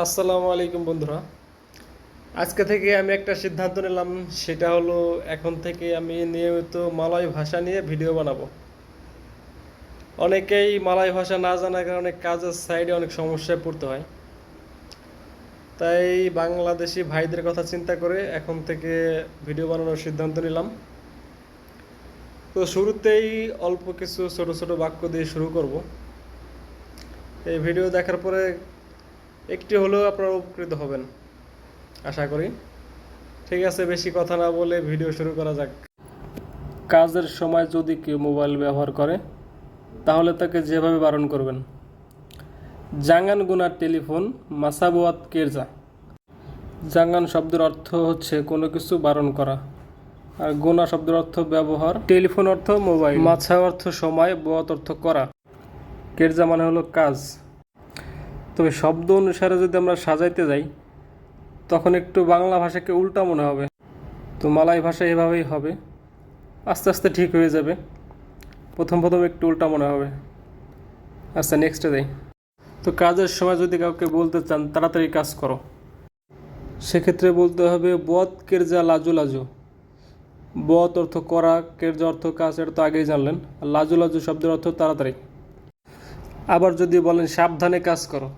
আসসালামু আলাইকুম বন্ধুরা। আজকে থেকে আমি একটা সিদ্ধান্ত নিলাম, সেটা হলো এখন থেকে আমি নিয়মিত মালয় ভাষা নিয়ে ভিডিও বানাবো। অনেকেই মালয় ভাষা না জানার কারণে কাজের সাইডে অনেক সমস্যায় পড়তে হয়। তাই বাংলাদেশি ভাইদের কথা চিন্তা করে এখন থেকে ভিডিও বানানোর সিদ্ধান্ত নিলাম। তো শুরুতেই অল্প কিছু ছোট ছোট বাক্য দিয়ে শুরু করব। এই ভিডিও দেখার পরে একটি হলেও আপনারা উপকৃত হবেন। আশা করি। ঠিক আছে বেশি কথা না বলে ভিডিও শুরু করা যাক। কাজের সময় যদি কেউ মোবাইল ব্যবহার করে তাহলে তাকে যেভাবে বারণ করবেন। জাঙ্গান গুনার টেলিফোন মাসাবোয়াত কেরজা। জাঙ্গান শব্দের অর্থ হচ্ছে কোনো কিছু বারণ করা। আর গোনা শব্দের অর্থ ব্যবহার। টেলিফোন অর্থ মোবাইল। মাছা অর্থ সময় বোয়াত অর্থ করা। কেরজা মানে হলো কাজ। তবে শব্দ অনুসারে যদি আমরা সাজাইতে যাই, তখন একটু বাংলা ভাষাকে উল্টা মনে হবে। তো মালাই ভাষা এভাবেই হবে। আস্তে আস্তে ঠিক হয়ে যাবে। প্রথম প্রথম একটু উল্টা মনে হবে। আচ্ছা নেক্সটে যাই। তো কাজের সময় যদি কাউকে বলতে চান, তাড়াতাড়ি কাজ করো। সেক্ষেত্রে বলতে হবে বদ কেরজা লাজু লাজু। বদ অর্থ করা, কেরজা অর্থ কাজ, এটা তো আগেই জানলেন। লাজু লাজু শব্দের অর্থ তাড়াতাড়ি। আবার যদি বলেন, সাবধানে কাজ করো।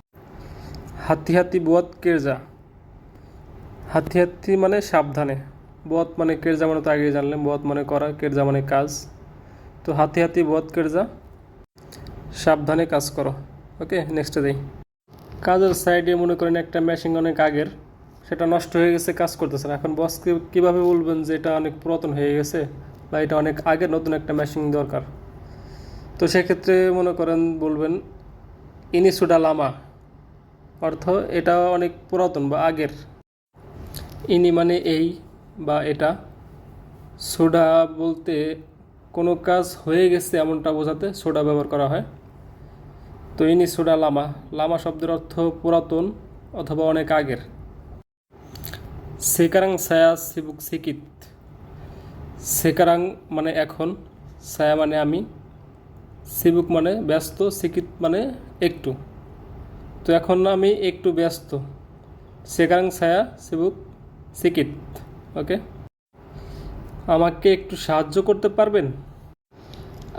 হাতি হাতি বদ কেরজা। হাতি হাতি মানে সাবধানে। বদ মানে কেরজা মানে তো আগেই জানলেন বদ মানে করা, কেরজা মানে কাজ। তো হাতি হাতি বদ কেরজা, সাবধানে কাজ করো। ওকে নেক্সটে দেই কাজের সাইডে মনে করেন একটা মেশিন অনেক আগের, সেটা নষ্ট হয়ে গেছে, কাজ করতেছে না। এখন বসকে কীভাবে বলবেন যে এটা অনেক পুরাতন হয়ে গেছে বা এটা অনেক আগের নতুন একটা মেশিন দরকার? তো সেক্ষেত্রে মনে করেন বলবেন, ইনিসুডা লামা। অর্থ এটা অনেক পুরাতন বা আগের। ইনি মানে এই বা এটা। সোডা বলতে কোনো কাজ হয়ে গেছে এমনটা বোঝাতে সোডা ব্যবহার করা হয়। তো ইনি সোডা লামা। লামা শব্দের অর্থ পুরাতন অথবা অনেক আগের। সেকারাং সায়া সিবুক সিকিত সেকারাং মানে এখন সায়া মানে আমি। সিবুক মানে ব্যস্ত সিকিত মানে একটু। তো এখন আমি একটু ব্যস্ত। সেকারাং ছায়া, সিবুক সিকিত ওকে? আমাকে একটু সাহায্য করতে পারবেন?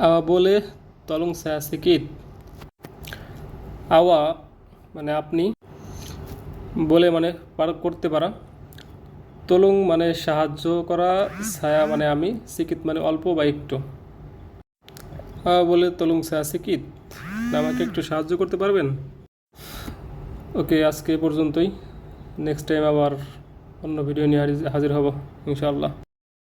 আওয়া বলে, তলং ছায়া সিকিত আওয়া মানে আপনি, বলে মানে পার করতে পারা। তলুং মানে সাহায্য করা, ছায়া মানে আমি সিকিত মানে অল্প বা একটু। আওয়া বলে, তলুং ছায়া সিকিত আমাকে একটু সাহায্য করতে পারবেন? ওকে আজকে পর্যন্তই। নেক্সট টাইম আবার অন্য ভিডিও নিয়ে হাজির হব ইনশাআল্লাহ।